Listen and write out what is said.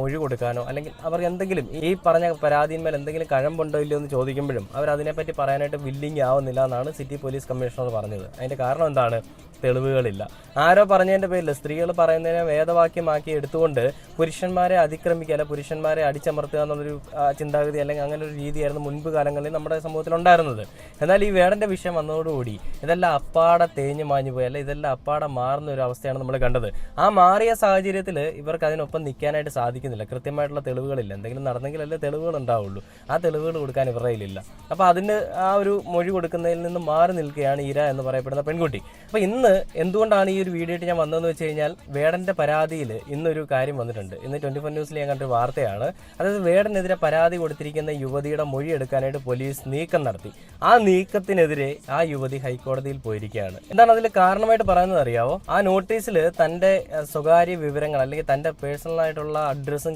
മൊഴി കൊടുക്കാനോ അല്ലെങ്കിൽ അവർക്ക് എന്തെങ്കിലും ഈ പറഞ്ഞ പരാതിന്മേൽ എന്തെങ്കിലും കഴമ്പുണ്ടോ ഇല്ലയോ എന്ന് ചോദിക്കുമ്പോഴും അവർ അതിനെപ്പറ്റി പറയാനായിട്ട് വില്ലിങ് ആവുന്നില്ല എന്നാണ് സിറ്റി പോലീസ് കമ്മീഷണർ പറഞ്ഞത്. അതിന്റെ കാരണം എന്താണ്? തെളിവുകളില്ല. ആരോ പറഞ്ഞതിന്റെ പേരിൽ സ്ത്രീകൾ പറയുന്നതിനെ വേദവാക്യമാക്കി എടുത്തുകൊണ്ട് പുരുഷന്മാരെ അതിക്രമിക്കുക അല്ലെ പുരുഷന്മാരെ അടിച്ചമർത്തുക എന്നുള്ളൊരു ചിന്താഗതി അല്ലെങ്കിൽ അങ്ങനെ ഒരു രീതിയായിരുന്നു മുൻപ് കാലങ്ങളിൽ നമ്മുടെ സമൂഹത്തിൽ ഉണ്ടായിരുന്നത്. എന്നാൽ ഈ വേടന്റെ വിഷയം വന്നതോടുകൂടി ഇതെല്ലാം അപ്പാടെ തേഞ്ഞു മാഞ്ഞു പോയി അല്ലെ ഇതെല്ലാം അപ്പാടെ മാറുന്ന ഒരു അവസ്ഥയാണ് നമ്മൾ കണ്ടത്. ആ മാറിയ സാഹചര്യത്തിൽ ഇവർക്ക് അതിനൊപ്പം നിൽക്കാനായിട്ട് സാധിക്കുന്നില്ല. കൃത്യമായിട്ടുള്ള തെളിവുകളില്ല. എന്തെങ്കിലും നടന്നെങ്കിലല്ലേ തെളിവുകൾ ഉണ്ടാവുള്ളൂ. ആ തെളിവുകൾ കൊടുക്കാൻ ഇവരുടെ കയ്യിലില്ല. അപ്പോൾ അതിന് ആ ഒരു മൊഴി കൊടുക്കുന്നതിൽ നിന്ന് മാറി നിൽക്കുകയാണ് ഇര എന്ന് പറയപ്പെടുന്ന പെൺകുട്ടി. അപ്പോൾ ഇന്ന് എന്തുകൊണ്ടാണ് ഈ ഒരു വീഡിയോ ഞാൻ വന്നതെന്ന് വെച്ച് കഴിഞ്ഞാൽ വേടന്റെ പരാതിയിൽ ഇന്നൊരു കാര്യം വന്നിട്ടുണ്ട്. ഇന്ന് ട്വന്റി ഫോർ ന്യൂസിൽ ഞാൻ വാർത്തയാണ്. അതായത് വേടനെതിരെ പരാതി കൊടുത്തിരിക്കുന്ന യുവതിയുടെ മൊഴി എടുക്കാനായിട്ട് പോലീസ് നീക്കം നടത്തി. ആ നീക്കത്തിനെതിരെ ആ യുവതി ഹൈക്കോടതിയിൽ പോയിരിക്കുകയാണ്. എന്താണ് അതിൽ കാരണമായിട്ട് പറയുന്നത് അറിയാവോ? ആ നോട്ടീസിൽ തന്റെ സ്വകാര്യ വിവരങ്ങൾ അല്ലെങ്കിൽ തന്റെ പേഴ്സണലായിട്ടുള്ള അഡ്രസ്സും